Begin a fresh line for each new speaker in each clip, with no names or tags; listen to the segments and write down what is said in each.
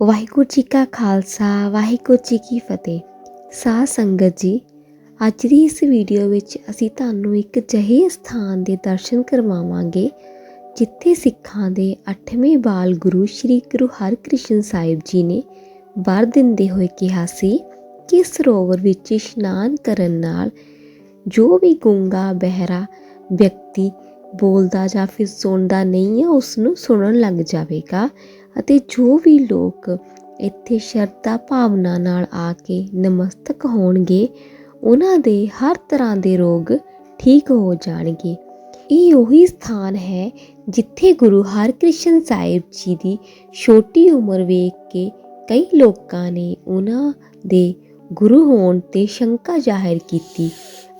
ਵਾਹਿਗੁਰੂ ਜੀ ਕਾ ਖਾਲਸਾ, ਵਾਹਿਗੁਰੂ ਜੀ ਕੀ ਫਤਿਹ। ਸਾਧ ਸੰਗਤ ਜੀ, ਅੱਜ ਦੀ ਇਸ ਵੀਡੀਓ ਵਿੱਚ ਅਸੀਂ ਤੁਹਾਨੂੰ ਇੱਕ ਜਹੇ ਸਥਾਨ ਦੇ ਦਰਸ਼ਨ ਕਰਵਾਵਾਂਗੇ, ਜਿੱਥੇ ਸਿੱਖਾਂ ਦੇ 8ਵੇਂ ਬਾਲ ਗੁਰੂ ਸ੍ਰੀ ਗੁਰੂ ਹਰਕ੍ਰਿਸ਼ਨ ਸਾਹਿਬ ਜੀ ਨੇ ਵਰ ਦਿੰਦੇ ਹੋਏ ਕਿਹਾ ਸੀ ਕਿ ਸਰੋਵਰ ਵਿੱਚ ਇਸ਼ਨਾਨ ਕਰਨ ਨਾਲ ਜੋ ਵੀ ਗੁੰਗਾ, ਬਹਿਰਾ ਵਿਅਕਤੀ ਬੋਲਦਾ ਜਾਂ ਫਿਰ ਸੁਣਦਾ ਨਹੀਂ ਹੈ ਉਸ ਨੂੰ ਸੁਣਨ ਲੱਗ ਜਾਵੇਗਾ। ਅਤੇ ਜੋ ਵੀ ਲੋਕ ਇੱਥੇ ਸ਼ਰਧਾ ਭਾਵਨਾ ਨਾਲ ਆ ਕੇ ਨਮਸਤਕ ਹੋਣਗੇ, ਉਹਨਾਂ ਦੇ ਹਰ ਤਰ੍ਹਾਂ ਦੇ ਰੋਗ ਠੀਕ ਹੋ ਜਾਣਗੇ। ਇਹ ਉਹੀ ਸਥਾਨ ਹੈ ਜਿੱਥੇ ਗੁਰੂ ਹਰਕ੍ਰਿਸ਼ਨ ਸਾਹਿਬ ਜੀ ਦੀ ਛੋਟੀ ਉਮਰ ਵੇਖ ਕੇ ਕਈ ਲੋਕਾਂ ਨੇ ਉਹਨਾਂ ਦੇ ਗੁਰੂ ਹੋਣ ਤੇ ਸ਼ੰਕਾ ਜ਼ਾਹਿਰ ਕੀਤੀ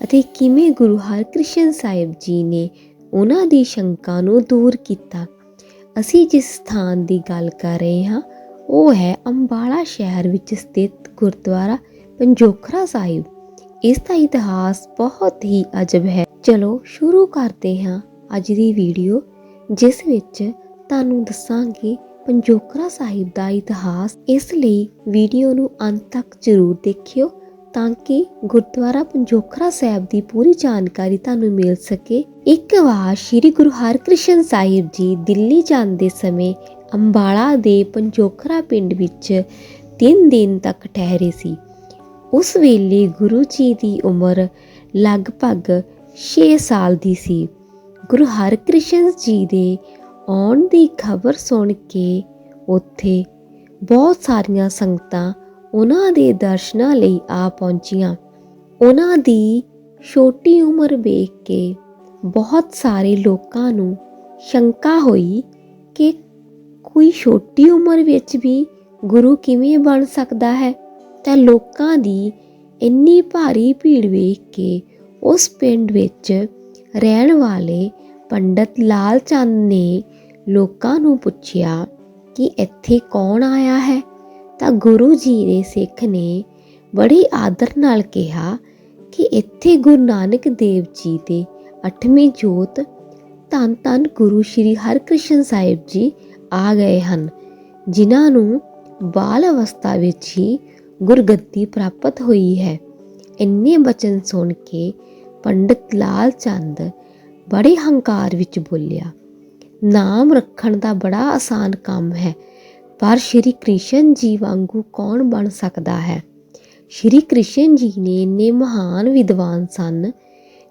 ਅਤੇ ਕਿਵੇਂ ਗੁਰੂ ਹਰਕ੍ਰਿਸ਼ਨ ਸਾਹਿਬ ਜੀ ਨੇ ਉਹਨਾਂ ਦੀ ਸ਼ੰਕਾ ਨੂੰ ਦੂਰ ਕੀਤਾ। ਅਸੀਂ ਜਿਸ ਸਥਾਨ ਦੀ ਗੱਲ ਕਰ ਰਹੇ ਹਾਂ, ਉਹ ਹੈ ਅੰਬਾਲਾ ਸ਼ਹਿਰ ਵਿੱਚ ਸਥਿਤ ਗੁਰਦੁਆਰਾ ਪੰਜੋਖਰਾ ਸਾਹਿਬ। ਇਸ ਦਾ ਇਤਿਹਾਸ ਬਹੁਤ ਹੀ ਅਜਬ ਹੈ। ਚਲੋ ਸ਼ੁਰੂ ਕਰਦੇ ਹਾਂ ਅੱਜ ਦੀ ਵੀਡੀਓ, ਜਿਸ ਵਿੱਚ ਤੁਹਾਨੂੰ ਦੱਸਾਂਗੇ ਪੰਜੋਖਰਾ ਸਾਹਿਬ ਦਾ ਇਤਿਹਾਸ। ਇਸ ਲਈ ਵੀਡੀਓ ਨੂੰ ਅੰਤ ਤੱਕ ਜ਼ਰੂਰ ਦੇਖਿਓ। ਤਾਂ ਕਿ ਗੁਰਦੁਆਰਾ ਪੰਜੋਖਰਾ ਸਾਹਿਬ ਦੀ ਪੂਰੀ ਜਾਣਕਾਰੀ ਤੁਹਾਨੂੰ ਮਿਲ ਸਕੇ। ਇੱਕ ਵਾਰ ਸ੍ਰੀ ਗੁਰੂ ਹਰਕ੍ਰਿਸ਼ਨ ਸਾਹਿਬ ਜੀ ਦਿੱਲੀ ਜਾਂਦੇ ਸਮੇਂ ਅੰਬਾਲਾ ਦੇ ਪੰਜੋਖਰਾ ਪਿੰਡ ਵਿੱਚ 3 ਦਿਨ ਤੱਕ ਠਹਿਰੇ ਸੀ। ਉਸ ਵੇਲੇ ਗੁਰੂ ਜੀ ਦੀ ਉਮਰ ਲਗਭਗ 6 ਸਾਲ ਦੀ ਸੀ। ਗੁਰੂ ਹਰਕ੍ਰਿਸ਼ਨ ਜੀ ਦੇ ਆਉਣ ਦੀ ਖਬਰ ਸੁਣ ਕੇ ਉੱਥੇ ਬਹੁਤ ਸਾਰੀਆਂ ਸੰਗਤਾਂ ਉਹਨਾਂ ਦੇ ਦਰਸ਼ਨਾਂ ਲਈ ਆ ਪਹੁੰਚੀਆਂ। ਉਹਨਾਂ ਦੀ ਛੋਟੀ ਉਮਰ ਵੇਖ ਕੇ ਬਹੁਤ ਸਾਰੇ ਲੋਕਾਂ ਨੂੰ ਸ਼ੰਕਾ ਹੋਈ ਕਿ ਕੋਈ ਛੋਟੀ ਉਮਰ ਵਿੱਚ ਵੀ ਗੁਰੂ ਕਿਵੇਂ ਬਣ ਸਕਦਾ ਹੈ। ਤਾਂ ਲੋਕਾਂ ਦੀ ਇੰਨੀ ਭਾਰੀ ਭੀੜ ਵੇਖ ਕੇ ਉਸ ਪਿੰਡ ਵਿੱਚ ਰਹਿਣ ਵਾਲੇ ਪੰਡਤ ਲਾਲ ਚੰਦ ਨੇ ਲੋਕਾਂ ਨੂੰ ਪੁੱਛਿਆ ਕਿ ਇੱਥੇ ਕੌਣ ਆਇਆ ਹੈ? ਤਾਂ ਗੁਰੂ ਜੀ ਦੇ ਸਿੱਖ ਨੇ ਬੜੀ ਆਦਰ ਨਾਲ ਕਿਹਾ ਕਿ ਇੱਥੇ ਗੁਰੂ ਨਾਨਕ ਦੇਵ ਜੀ ਦੇ 8ਵੀਂ ਜੋਤ ਧੰਨ ਧੰਨ ਗੁਰੂ ਸ੍ਰੀ ਹਰਕ੍ਰਿਸ਼ਨ ਸਾਹਿਬ ਜੀ ਆ ਗਏ ਹਨ, ਜਿਨ੍ਹਾਂ ਨੂੰ ਬਾਲ ਅਵਸਥਾ ਵਿੱਚ ਹੀ ਗੁਰਗੱਦੀ ਪ੍ਰਾਪਤ ਹੋਈ ਹੈ। ਇੰਨੇ ਬਚਨ ਸੁਣ ਕੇ ਪੰਡਤ ਲਾਲ ਚੰਦ ਬੜੇ ਹੰਕਾਰ ਵਿੱਚ ਬੋਲਿਆ, ਨਾਮ ਰੱਖਣ ਦਾ ਬੜਾ ਆਸਾਨ ਕੰਮ ਹੈ ਪਰ ਸ਼੍ਰੀ ਕ੍ਰਿਸ਼ਨ ਜੀ ਵਾਂਗੂ ਕੌਣ ਬਣ ਸਕਦਾ ਹੈ? ਸ਼੍ਰੀ ਕ੍ਰਿਸ਼ਨ ਜੀ ਨੇ ਇੰਨੇ ਮਹਾਨ ਵਿਦਵਾਨ ਸਨ,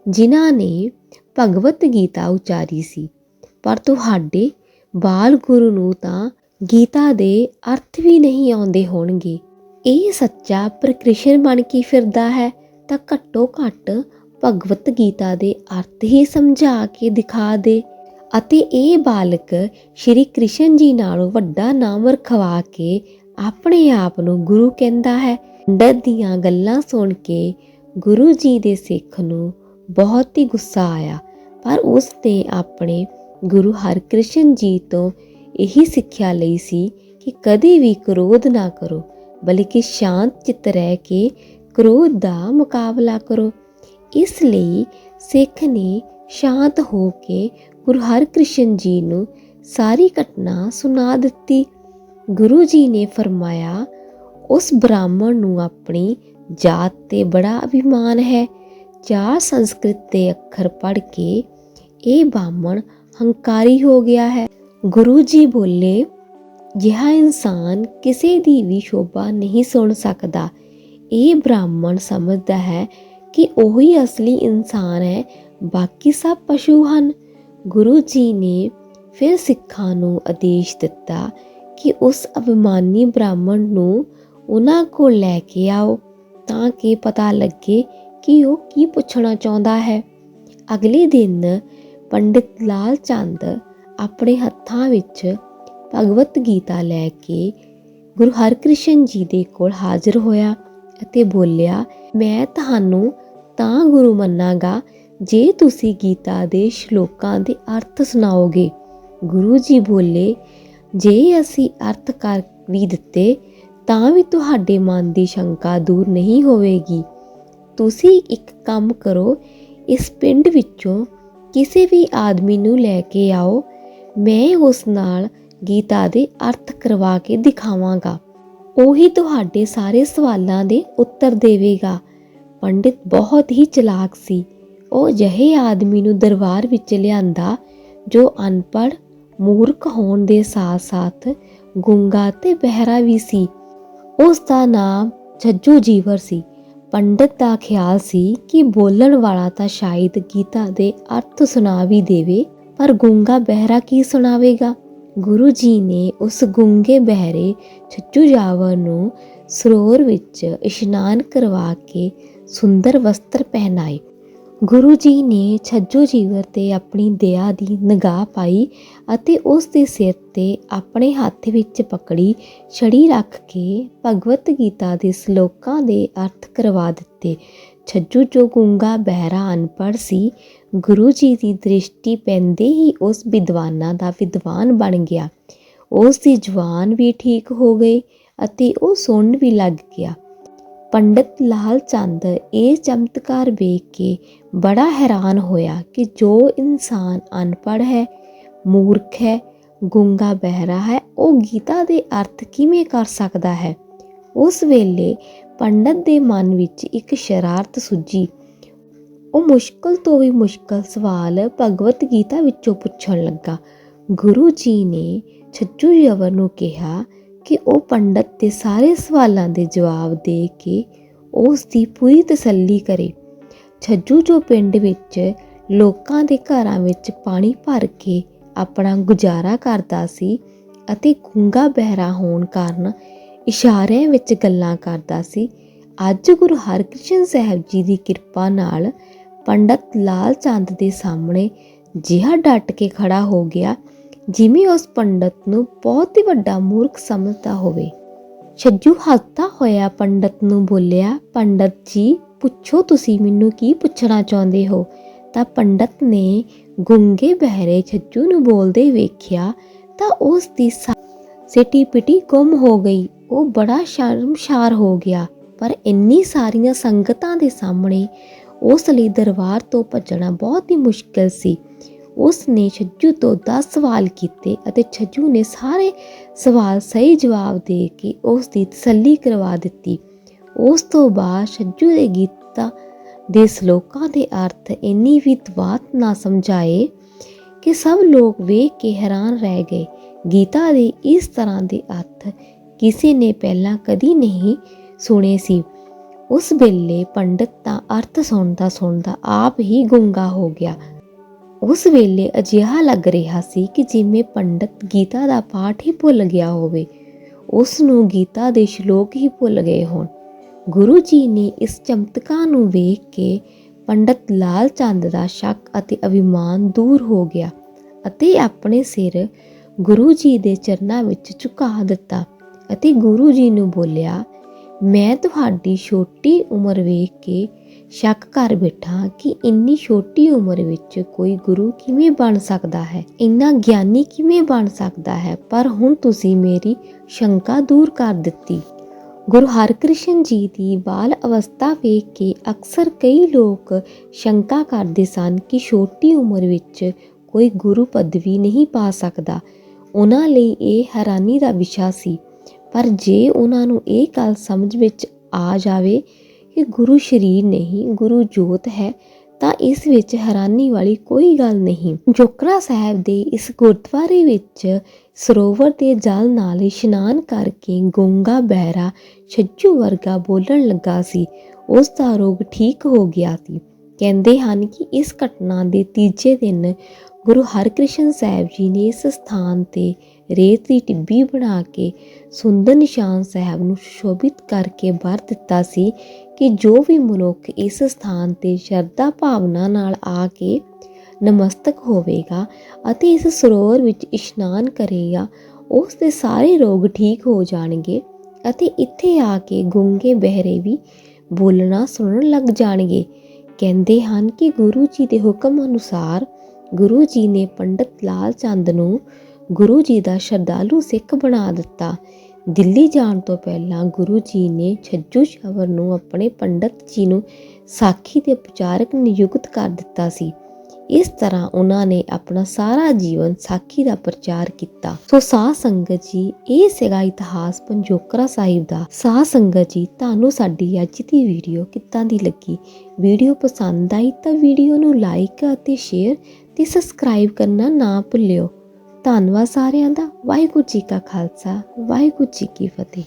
ਜਿਨ੍ਹਾਂ ਨੇ ਭਗਵਤ ਗੀਤਾ ਉਚਾਰੀ ਸੀ। ਪਰ ਤੁਹਾਡੇ ਬਾਲ ਗੁਰੂ ਨੂੰ ਤਾਂ ਗੀਤਾ ਦੇ ਅਰਥ ਵੀ ਨਹੀਂ ਆਉਂਦੇ ਹੋਣਗੇ। ਇਹ ਸੱਚਾ ਪ੍ਰਕ੍ਰਿਸ਼ਨ ਬਣ ਕੇ ਫਿਰਦਾ ਹੈ ਤਾਂ ਘੱਟੋ ਘੱਟ ਭਗਵਤ ਗੀਤਾ ਦੇ ਅਰਥ ਹੀ ਸਮਝਾ ਕੇ ਦਿਖਾ ਦੇ। ਅਤੇ ਇਹ ਬਾਲਕ ਸ਼੍ਰੀ ਕ੍ਰਿਸ਼ਨ ਜੀ ਨਾਲੋਂ ਵੱਡਾ ਨਾਮ ਰਖਵਾ ਕੇ ਆਪਣੇ ਆਪ ਨੂੰ ਗੁਰੂ ਕਹਿੰਦਾ ਹੈ। ਪੰਡਤ ਦੀਆਂ ਗੱਲਾਂ ਸੁਣ ਕੇ ਗੁਰੂ ਜੀ ਦੇ ਸਿੱਖ ਨੂੰ ਬਹੁਤ ਹੀ ਗੁੱਸਾ ਆਇਆ, ਪਰ ਉਸ ਨੇ ਆਪਣੇ ਗੁਰੂ ਹਰਕ੍ਰਿਸ਼ਨ ਜੀ ਤੋਂ ਇਹੀ ਸਿੱਖਿਆ ਲਈ ਸੀ ਕਿ ਕਦੇ ਵੀ ਕ੍ਰੋਧ ਨਾ ਕਰੋ, ਬਲਕਿ ਸ਼ਾਂਤ ਚਿੱਤ ਰਹਿ ਕੇ ਕ੍ਰੋਧ ਦਾ ਮੁਕਾਬਲਾ ਕਰੋ। ਇਸ ਲਈ ਸਿੱਖ ਨੇ ਸ਼ਾਂਤ ਹੋ ਕੇ ਗੁਰੂ ਹਰਕ੍ਰਿਸ਼ਨ ਜੀ ਨੂੰ ਸਾਰੀ ਘਟਨਾ ਸੁਣਾ ਦਿੱਤੀ। ਗੁਰੂ ਜੀ ਨੇ ਫਰਮਾਇਆ, ਉਸ ਬ੍ਰਾਹਮਣ ਨੂੰ ਆਪਣੀ ਜਾਤ ਤੇ ਬੜਾ ਅਭਿਮਾਨ ਹੈ। ਚਾਰ ਸੰਸਕ੍ਰਿਤ ਦੇ ਅੱਖਰ ਪੜ੍ਹ ਕੇ ਇਹ ਬ੍ਰਾਹਮਣ ਹੰਕਾਰੀ ਹੋ ਗਿਆ ਹੈ। ਗੁਰੂ ਜੀ ਬੋਲੇ, ਜਿਹਾ ਇਨਸਾਨ ਕਿਸੇ ਦੀ ਵੀ ਸ਼ੋਭਾ ਨਹੀਂ ਸੁਣ ਸਕਦਾ। ਇਹ ਬ੍ਰਾਹਮਣ ਸਮਝਦਾ ਹੈ ਕਿ ਉਹੀ ਅਸਲੀ ਇਨਸਾਨ ਹੈ, ਬਾਕੀ ਸਭ ਪਸ਼ੂ ਹਨ। ਗੁਰੂ ਜੀ ਨੇ ਫਿਰ ਸਿੱਖਾਂ ਨੂੰ ਆਦੇਸ਼ ਦਿੱਤਾ ਕਿ ਉਸ ਅਭਿਮਾਨੀ ਬ੍ਰਾਹਮਣ ਨੂੰ ਉਹਨਾਂ ਕੋਲ ਲੈ ਕੇ ਆਓ ਤਾਂ ਕਿ ਪਤਾ ਲੱਗੇ ਕਿ ਉਹ ਕੀ ਪੁੱਛਣਾ ਚਾਹੁੰਦਾ ਹੈ। ਅਗਲੇ ਦਿਨ ਪੰਡਿਤ ਲਾਲ ਚੰਦ ਆਪਣੇ ਹੱਥਾਂ ਵਿੱਚ ਭਗਵਤ ਗੀਤਾ ਲੈ ਕੇ ਗੁਰੂ ਹਰਕ੍ਰਿਸ਼ਨ ਜੀ ਦੇ ਕੋਲ ਹਾਜ਼ਰ ਹੋਇਆ ਅਤੇ ਬੋਲਿਆ, ਮੈਂ ਤੁਹਾਨੂੰ ਤਾਂ ਗੁਰੂ ਮੰਨਾਂਗਾ ਜੇ ਤੁਸੀਂ ਗੀਤਾ ਦੇ ਸ਼ਲੋਕਾਂ ਦੇ ਅਰਥ ਸੁਣਾਓਗੇ, ਗੁਰੂ ਜੀ ਬੋਲੇ, ਜੇ ਅਸੀਂ ਅਰਥ ਕਰ ਵੀ ਦਿੱਤੇ, ਤਾਂ ਵੀ ਤੁਹਾਡੇ ਮਨ ਦੀ ਸ਼ੰਕਾ ਦੂਰ ਨਹੀਂ ਹੋਵੇਗੀ। ਤੁਸੀਂ ਇੱਕ ਕੰਮ ਕਰੋ, ਇਸ ਪਿੰਡ ਵਿੱਚੋਂ ਕਿਸੇ ਵੀ ਆਦਮੀ ਨੂੰ ਲੈ ਕੇ ਆਓ, ਮੈਂ ਉਸ ਨਾਲ ਗੀਤਾ ਦੇ ਅਰਥ ਕਰਵਾ ਕੇ ਦਿਖਾਵਾਂਗਾ। ਉਹੀ ਤੁਹਾਡੇ ਸਾਰੇ ਸਵਾਲਾਂ ਦੇ ਉੱਤਰ ਦੇਵੇਗਾ। ਪੰਡਿਤ ਬਹੁਤ ਹੀ ਚਲਾਕ ਸੀ। ਉਹ ਅਜਿਹੇ ਆਦਮੀ ਨੂੰ ਦਰਬਾਰ ਵਿੱਚ ਲਿਆਂਦਾ ਜੋ ਅਨਪੜ੍ਹ, ਮੂਰਖ ਹੋਣ ਦੇ ਸਾਥ-ਸਾਥ ਗੁੰਗਾ ਤੇ ਬਹਿਰਾ ਵੀ ਸੀ। ਉਸ ਦਾ ਨਾਮ ਛੱਜੂ ਜੀਵਰ ਸੀ। ਪੰਡਤ ਦਾ ਖਿਆਲ ਸੀ ਕਿ ਬੋਲਣ ਵਾਲਾ ਤਾਂ ਸ਼ਾਇਦ ਗੀਤਾ ਦੇ ਅਰਥ ਸੁਣਾ ਵੀ ਦੇਵੇ, ਪਰ ਗੁੰਗਾ ਬਹਿਰਾ ਕੀ ਸੁਣਾਵੇਗਾ? ਗੁਰੂ ਜੀ ਨੇ ਉਸ ਗੁੰਗੇ ਬਹਿਰੇ ਛੱਜੂ ਜਾਵਰ ਨੂੰ ਸਰੋਵਰ ਵਿੱਚ ਇਸ਼ਨਾਨ ਕਰਵਾ ਕੇ ਸੁੰਦਰ ਵਸਤਰ ਪਹਿਨਾਏ। ਗੁਰੂ ਜੀ ਨੇ ਛੱਜੂ ਜੀਵਰ ਤੇ ਆਪਣੀ ਦਇਆ ਦੀ ਨਿਗਾਹ ਪਾਈ ਅਤੇ ਉਸ ਦੇ ਸਿਰ ਤੇ ਆਪਣੇ ਹੱਥ ਵਿੱਚ ਪਕੜੀ ਛੜੀ ਰੱਖ ਕੇ ਭਗਵਤ ਗੀਤਾ ਦੇ ਸ਼ਲੋਕਾਂ ਦੇ ਅਰਥ ਕਰਵਾ ਦਿੱਤੇ। ਛੱਜੂ ਜੋ ਗੁੰਗਾ ਬਹਿਰਾ ਅਨਪੜ੍ਹ ਸੀ, ਗੁਰੂ ਜੀ ਦੀ ਦ੍ਰਿਸ਼ਟੀ ਪੈਂਦੇ ਹੀ ਉਸ ਵਿਦਵਾਨਾਂ ਦਾ ਵਿਦਵਾਨ ਬਣ ਗਿਆ। ਉਸ ਦੀ ਜਵਾਨ ਵੀ ਠੀਕ ਹੋ ਗਈ ਅਤੇ ਉਹ ਸੁਣਨ ਵੀ ਲੱਗ ਗਿਆ। ਪੰਡਤ ਲਾਲ ਚੰਦ ਇਹ ਚਮਤਕਾਰ ਵੇਖ ਕੇ ਬੜਾ ਹੈਰਾਨ ਹੋਇਆ ਕਿ ਜੋ ਇਨਸਾਨ ਅਨਪੜ੍ਹ ਹੈ, ਮੂਰਖ ਹੈ, ਗੁੰਗਾ ਬਹਿਰਾ ਹੈ, ਉਹ ਗੀਤਾ ਦੇ ਅਰਥ ਕਿਵੇਂ ਕਰ ਸਕਦਾ ਹੈ? ਉਸ ਵੇਲੇ ਪੰਡਤ ਦੇ ਮਨ ਵਿੱਚ ਇੱਕ ਸ਼ਰਾਰਤ ਸੁੱਜੀ। ਉਹ ਮੁਸ਼ਕਲ ਤੋਂ ਵੀ ਮੁਸ਼ਕਲ ਸਵਾਲ ਭਗਵਤ ਗੀਤਾ ਵਿੱਚੋਂ ਪੁੱਛਣ ਲੱਗਾ। ਗੁਰੂ ਜੀ ਨੇ ਛੱਜੂ ਯਵਰ ਨੂੰ ਕਿਹਾ ਕਿ ਉਹ ਪੰਡਤ ਦੇ ਸਾਰੇ ਸਵਾਲਾਂ ਦੇ ਜਵਾਬ ਦੇ ਕੇ ਉਸ ਦੀ ਪੂਰੀ ਤਸੱਲੀ ਕਰੇ। ਛੱਜੂ ਜੋ ਪਿੰਡ ਵਿੱਚ ਲੋਕਾਂ ਦੇ ਘਰਾਂ ਵਿੱਚ ਪਾਣੀ ਭਰ ਕੇ ਆਪਣਾ ਗੁਜ਼ਾਰਾ ਕਰਦਾ ਸੀ ਅਤੇ ਗੁੰਗਾ ਬਹਿਰਾ ਹੋਣ ਕਾਰਨ ਇਸ਼ਾਰਿਆਂ ਵਿੱਚ ਗੱਲਾਂ ਕਰਦਾ ਸੀ, ਅੱਜ ਗੁਰੂ ਹਰਕ੍ਰਿਸ਼ਨ ਸਾਹਿਬ ਜੀ ਦੀ ਕਿਰਪਾ ਨਾਲ ਪੰਡਤ ਲਾਲ ਚੰਦ ਦੇ ਸਾਹਮਣੇ ਜਿਹਾ ਡਟ ਕੇ ਖੜਾ ਹੋ ਗਿਆ ਜਿਵੇਂ ਉਸ ਪੰਡਤ ਨੂੰ ਬਹੁਤ ਹੀ ਵੱਡਾ ਮੂਰਖ ਸਮਝਦਾ ਹੋਵੇ। ਛੱਜੂ ਹੱਸਦਾ ਹੋਇਆ ਪੰਡਤ ਨੂੰ ਬੋਲਿਆ, ਪੰਡਤ ਜੀ, ਪੁੱਛੋ ਤੁਸੀਂ ਮੈਨੂੰ ਕੀ ਪੁੱਛਣਾ ਚਾਹੁੰਦੇ ਹੋ? ਤਾਂ ਪੰਡਤ ਨੇ ਗੁੰਗੇ ਬਹਿਰੇ ਛੱਜੂ ਨੂੰ ਬੋਲਦੇ ਵੇਖਿਆ ਤਾਂ ਉਸ ਦੀ ਸਿਟੀ ਪਿਟੀ ਗੁੰਮ ਹੋ ਗਈ। ਉਹ ਬੜਾ ਸ਼ਰਮਸ਼ਾਰ ਹੋ ਗਿਆ। ਪਰ ਇੰਨੀ ਸਾਰੀਆਂ ਸੰਗਤਾਂ ਦੇ ਸਾਹਮਣੇ ਉਸ ਲਈ ਦਰਬਾਰ ਤੋਂ ਭੱਜਣਾ ਬਹੁਤ ਹੀ ਮੁਸ਼ਕਲ ਸੀ। ਉਸ ਨੇ ਛੱਜੂ ਤੋਂ 10 ਸਵਾਲ ਕੀਤੇ ਅਤੇ ਛੱਜੂ ਨੇ ਸਾਰੇ ਸਵਾਲ ਸਹੀ ਜਵਾਬ ਦੇ ਕੇ ਉਸ ਦੀ ਤਸੱਲੀ ਕਰਵਾ ਦਿੱਤੀ। ਉਸ ਤੋਂ ਬਾਅਦ ਛੱਜੂ ਦੇ ਗੀਤਾ ਦੇ ਸ਼ਲੋਕਾਂ ਦੇ ਅਰਥ ਇੰਨੀ ਵਿਦਵਾਤ ਨਾ ਸਮਝਾਏ ਕਿ ਸਭ ਲੋਕ ਵੇਖ ਕੇ ਹੈਰਾਨ ਰਹਿ ਗਏ। ਗੀਤਾ ਦੇ ਇਸ ਤਰ੍ਹਾਂ ਦੇ ਅਰਥ ਕਿਸੇ ਨੇ ਪਹਿਲਾਂ ਕਦੀ ਨਹੀਂ ਸੁਣੇ ਸੀ। ਉਸ ਵੇਲੇ ਪੰਡਤ ਤਾਂ ਅਰਥ ਸੁਣਦਾ ਸੁਣਦਾ ਆਪ ਹੀ ਗੁੰਗਾ ਹੋ ਗਿਆ। ਉਸ ਵੇਲੇ ਅਜਿਹਾ ਲੱਗ ਰਿਹਾ ਸੀ ਕਿ ਜਿਵੇਂ ਪੰਡਤ ਗੀਤਾ ਦਾ ਪਾਠ ਹੀ ਭੁੱਲ ਗਿਆ ਹੋਵੇ, ਉਸ ਨੂੰ ਗੀਤਾ ਦੇ ਸ਼ਲੋਕ ਹੀ ਭੁੱਲ ਗਏ ਹੋਣ। ਗੁਰੂ ਜੀ ਨੇ ਇਸ ਚਮਤਕਾਰ ਨੂੰ ਵੇਖ ਕੇ ਪੰਡਤ ਲਾਲ ਚੰਦ ਦਾ ਸ਼ੱਕ ਅਤੇ ਅਭਿਮਾਨ ਦੂਰ ਹੋ ਗਿਆ ਅਤੇ ਆਪਣੇ ਸਿਰ ਗੁਰੂ ਜੀ ਦੇ ਚਰਨਾਂ ਵਿੱਚ ਝੁਕਾ ਦਿੱਤਾ ਅਤੇ ਗੁਰੂ ਜੀ ਨੂੰ ਬੋਲਿਆ, ਮੈਂ ਤੁਹਾਡੀ ਛੋਟੀ ਉਮਰ ਵੇਖ ਕੇ ਸ਼ੱਕ ਕਰ ਬੈਠਾ ਕਿ ਇੰਨੀ ਛੋਟੀ ਉਮਰ ਵਿੱਚ ਕੋਈ ਗੁਰੂ ਕਿਵੇਂ ਬਣ ਸਕਦਾ ਹੈ? ਇੰਨਾ ਗਿਆਨੀ ਕਿਵੇਂ ਬਣ ਸਕਦਾ ਹੈ? ਪਰ ਹੁਣ ਤੁਸੀਂ ਮੇਰੀ ਸ਼ੰਕਾ ਦੂਰ ਕਰ ਦਿੱਤੀ। ਗੁਰੂ ਹਰਕ੍ਰਿਸ਼ਨ ਜੀ ਦੀ ਬਾਲ ਅਵਸਥਾ ਵੇਖ ਕੇ ਅਕਸਰ ਕਈ ਲੋਕ ਸ਼ੰਕਾ ਕਰਦੇ ਸਨ ਕਿ ਛੋਟੀ ਉਮਰ ਵਿੱਚ ਕੋਈ ਗੁਰੂ ਪਦਵੀ ਨਹੀਂ ਪਾ ਸਕਦਾ। ਉਹਨਾਂ ਲਈ ਇਹ ਹੈਰਾਨੀ ਦਾ ਵਿਸ਼ਾ ਸੀ। ਪਰ ਜੇ ਉਹਨਾਂ ਨੂੰ ਇਹ ਗੱਲ ਸਮਝ ਵਿੱਚ ਆ ਜਾਵੇ ਕਿ ਗੁਰੂ ਸ਼ਰੀਰ ਨਹੀਂ, ਗੁਰੂ ਜੋਤ ਹੈ, ਤਾਂ ਇਸ ਵਿੱਚ ਹੈਰਾਨੀ ਵਾਲੀ ਕੋਈ ਗੱਲ ਨਹੀਂ। ਜੋਕਰਾ ਸਾਹਿਬ ਦੇ ਇਸ ਗੁਰਦੁਆਰੇ ਵਿੱਚ ਸਰੋਵਰ ਦੇ ਜਲ ਨਾਲ ਇਸ਼ਨਾਨ ਕਰਕੇ ਗੋਂਗਾ ਬਹਿਰਾ ਛੱਜੂ ਵਰਗਾ ਬੋਲਣ ਲੱਗਾ ਸੀ। ਉਸ ਦਾ ਰੋਗ ਠੀਕ ਹੋ ਗਿਆ ਸੀ। ਕਹਿੰਦੇ ਹਨ ਕਿ ਇਸ ਘਟਨਾ ਦੇ ਤੀਜੇ ਦਿਨ ਗੁਰੂ ਹਰਕ੍ਰਿਸ਼ਨ ਸਾਹਿਬ ਜੀ ਨੇ ਇਸ ਸਥਾਨ ਤੇ ਰੇਤ ਦੀ ਟਿੱਬੀ ਬਣਾ ਕੇ ਸੁੰਦਰ ਨਿਸ਼ਾਨ ਸਾਹਿਬ ਨੂੰ ਸ਼ੋਭਿਤ ਕਰਕੇ ਵਰ ਦਿੱਤਾ ਸੀ ਕਿ ਜੋ ਵੀ ਮਨੁੱਖ ਇਸ ਸਥਾਨ ਤੇ ਸ਼ਰਧਾ ਭਾਵਨਾ ਨਾਲ ਆ ਕੇ ਨਮਸਤਕ ਹੋਵੇਗਾ ਅਤੇ ਇਸ ਸਰੋਵਰ ਵਿੱਚ ਇਸ਼ਨਾਨ ਕਰੇਗਾ, ਉਸ ਦੇ ਸਾਰੇ ਰੋਗ ਠੀਕ ਹੋ ਜਾਣਗੇ ਅਤੇ ਇੱਥੇ ਆ ਕੇ ਗੁੰਗੇ ਬਹਿਰੇ ਵੀ ਬੋਲਣਾ ਸੁਣਨ ਲੱਗ ਜਾਣਗੇ। ਕਹਿੰਦੇ ਹਨ ਕਿ ਗੁਰੂ ਜੀ ਦੇ ਹੁਕਮ ਅਨੁਸਾਰ ਗੁਰੂ ਜੀ ਨੇ ਪੰਡਤ ਲਾਲ ਚੰਦ ਨੂੰ ਗੁਰੂ ਜੀ ਦਾ ਸ਼ਰਧਾਲੂ ਸਿੱਖ ਬਣਾ ਦਿੱਤਾ। ਦਿੱਲੀ ਜਾਣ ਤੋਂ ਪਹਿਲਾਂ ਗੁਰੂ ਜੀ ਨੇ ਛੱਜੂ ਸ਼ਵਰ ਨੂੰ ਆਪਣੇ ਪੰਡਤ ਜੀ ਨੂੰ ਸਾਖੀ ਦੇ ਪ੍ਰਚਾਰਕ ਨਿਯੁਕਤ ਕਰ ਦਿੱਤਾ ਸੀ। ਇਸ ਤਰ੍ਹਾਂ ਉਹਨਾਂ ਨੇ ਆਪਣਾ ਸਾਰਾ ਜੀਵਨ ਸਾਖੀ ਦਾ ਪ੍ਰਚਾਰ ਕੀਤਾ। ਸੋ ਸਾਧ ਸੰਗਤ ਜੀ, ਇਹ ਸੀਗਾ ਇਤਿਹਾਸ ਪੰਜੋਕਰਾ ਸਾਹਿਬ ਦਾ। ਸਾਧ ਸੰਗਤ ਜੀ, ਤੁਹਾਨੂੰ ਸਾਡੀ ਅੱਜ ਦੀ ਵੀਡੀਓ ਕਿੱਦਾਂ ਦੀ ਲੱਗੀ? ਵੀਡੀਓ ਪਸੰਦ ਆਈ ਤਾਂ ਵੀਡੀਓ ਨੂੰ ਲਾਈਕ ਅਤੇ ਸ਼ੇਅਰ ਤੇ ਸਬਸਕ੍ਰਾਈਬ ਕਰਨਾ ਨਾ ਭੁੱਲਿਓ। ਧੰਨਵਾਦ ਸਾਰਿਆਂ ਦਾ। ਵਾਹਿਗੁਰੂ ਜੀ ਕਾ ਖਾਲਸਾ ਵਾਹਿਗੁਰੂ ਜੀ ਕੀ ਫਤਿਹ।